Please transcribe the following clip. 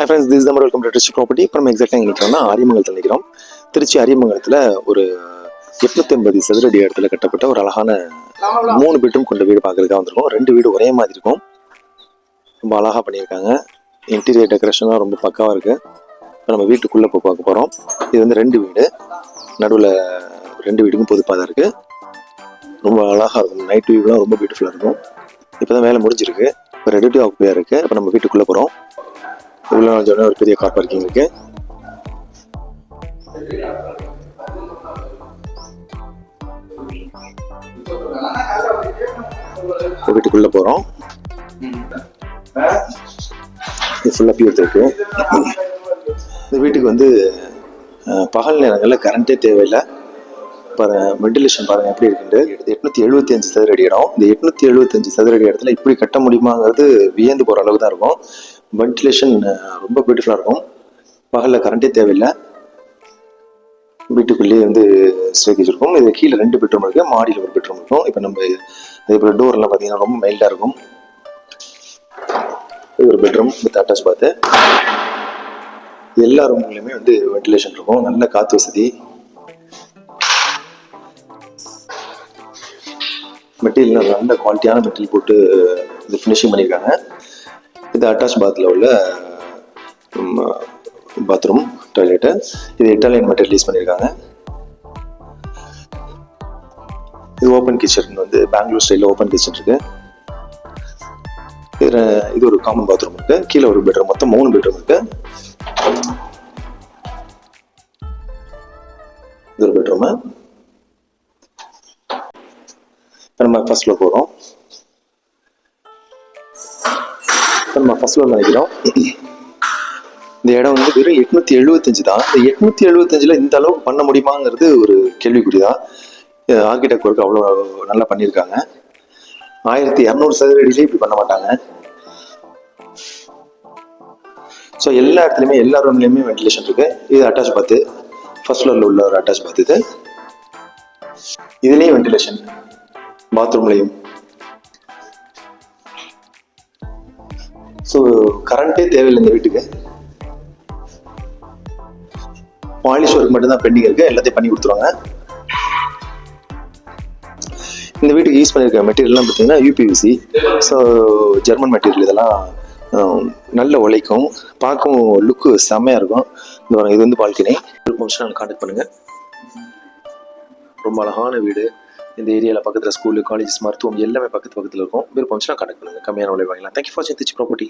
Hi friends this Tamil welcome to rich property இப்போ நம்ம எக்ஸாக்டாக எங்கே நிற்கிறோம்னா அரியமங்கலத்தில் நிற்கிறோம் திருச்சி அரியமங்கலத்தில் ஒரு எட்நூத்தி எண்பது சதுரடி இடத்துல கட்டப்பட்ட ஒரு அழகான மூணு பெட்ரூம் கொண்ட வீடு பார்க்கறதுக்காக வந்திருக்கோம். ரெண்டு வீடு ஒரே மாதிரி இருக்கும். ரொம்ப அழகாக பண்ணியிருக்காங்க. இன்டீரியர் டெக்கரேஷன்லாம் ரொம்ப பக்காவாக இருக்குது இப்போ நம்ம வீட்டுக்குள்ளே போய் பார்க்க போகிறோம் இது வந்து ரெண்டு வீடு. நடுவில் ரெண்டு வீடுக்கும் பொதுப்பாக இருக்குது ரொம்ப அழகாக இருக்கும். நைட் வியூலாம் ரொம்ப பியூட்டிஃபுல்லாக இருக்கும். இப்போ தான் வேலை முடிஞ்சிருக்கு. இப்போ ரெடி டு ஆக்குப்பையாக இருக்குது இப்போ நம்ம வீட்டுக்குள்ளே போகிறோம் உள்ள நுழைஞ்சோடனே ஒரு பெரிய கார் பார்க்கிங் இருக்கு. வீட்டுக்குள்ள போறோம். இது ஃபுல்லாக பியூர் இருக்கு. இந்த வீட்டுக்கு வந்து பகல் நேரங்களில் கரண்ட்டே தேவையில்லை. பாருங்க வெண்டிலேஷன் பாருங்கள் எப்படி இருக்குன்ட்டு. எட்நூத்தி எழுபத்தி அஞ்சு சதுர அடி இடம். இந்த எட்நூத்தி எழுபத்தஞ்சு சதுர அடி இடத்துல இப்படி கட்ட முடியுமாங்கிறது வியந்து போகிற அளவுக்கு தான் இருக்கும். வென்டிலேஷன் ரொம்ப பியூட்டிஃபுல்லாக இருக்கும். பகலில் கரண்டே தேவையில்லை. வீட்டுக்குள்ளேயே வந்து ஸ்டேக்கேஜ் இருக்கும் இது கீழே ரெண்டு பெட்ரூம் இருக்கு. மாடியில் ஒரு பெட்ரூம் இருக்கும். இப்போ நம்ம அதே போல டோர் பார்த்தீங்கன்னா ரொம்ப மைல்டாக இருக்கும். இது ஒரு பெட்ரூம் வித் அட்டாச் பார்த்து எல்லா ரூம்லையுமே வந்து வென்டிலேஷன் இருக்கும். நல்ல காற்று வசதி. மெட்டீரியல் நல்ல குவாலிட்டியான மெட்டீரியல் போட்டு இது ஃபினிஷிங் பண்ணியிருக்காங்க. இது அட்டாச் பாத்தில் உள்ள பாத்ரூம் டாய்லெட்டு இது இட்டாலியன் மெட்டீரியல் யூஸ் பண்ணியிருக்காங்க இது ஓப்பன் கிச்சன் வந்து பெங்களூர் ஸ்டைலில் ஓப்பன் கிச்சன் இருக்கு. இது இது ஒரு காமன் பாத்ரூம் இருக்கு. கீழே ஒரு பெட்ரூம் மொத்தம் மூணு பெட்ரூம் இருக்கு. இது ஒரு பெட்ரூமு இப்போ நம்ம ஃபர்ஸ்ட் ஃப்ளோர் போகிறோம் நம்ம ஃபர்ஸ்ட் ஃப்ளோர் நினைக்கிறோம். இந்த இடம் வந்து வெறும் எட்நூத்தி எழுபத்தஞ்சு தான். இந்த எட்நூத்தி எழுபத்தஞ்சுல இந்த அளவுக்கு பண்ண முடியுமாங்கிறது ஒரு கேள்விக்குறி தான் ஆர்கிடெக்ட் ஒர்க் அவ்வளோ நல்லா பண்ணியிருக்காங்க. ஆயிரத்தி இரநூறு சதுரடியிலே இப்படி பண்ண மாட்டாங்க. ஸோ எல்லா இடத்துலையுமே எல்லா ரூம்லேயுமே வென்டிலேஷன் இருக்கு. இது அட்டாச் பாத்து ஃபர்ஸ்ட் ஃப்ளோரில் உள்ள ஒரு அட்டாச் பாத்து இது. இதுலேயும் வென்டிலேஷன் பாத்ரூம்லையும் ஸோ கரண்ட்டே தேவையில்லை இந்த வீட்டுக்கு. பாலிஷ் ஒர்க் மட்டும் தான் பெண்டிங் இருக்கு. எல்லாத்தையும் பண்ணி கொடுத்துருவாங்க. இந்த வீட்டுக்கு யூஸ் பண்ணியிருக்க மெட்டீரியல்லாம் பார்த்தீங்கன்னா யூபிவிசி ஸோ ஜெர்மன் மெட்டீரியல் இதெல்லாம் நல்ல உழைக்கும். பார்க்கவும் லுக்கு செம்மையாக இருக்கும். இந்த பாருங்க, இது வந்து பால்கனி விருப்பம் கான்டாக்ட் பண்ணுங்கள் ரொம்ப அழகான வீடு. இந்த ஏரியாவில் பக்கத்தில் ஸ்கூலு காலேஜஸ் மருத்துவம் எல்லாமே பக்கத்து பக்கத்தில் இருக்கும். விருப்பம் கான்டாக்ட் பண்ணுங்கள் கம்மியான விலை வாங்கலாம் தேங்க்யூ ஃபார் சித்திச் ப்ராப்பர்ட்டி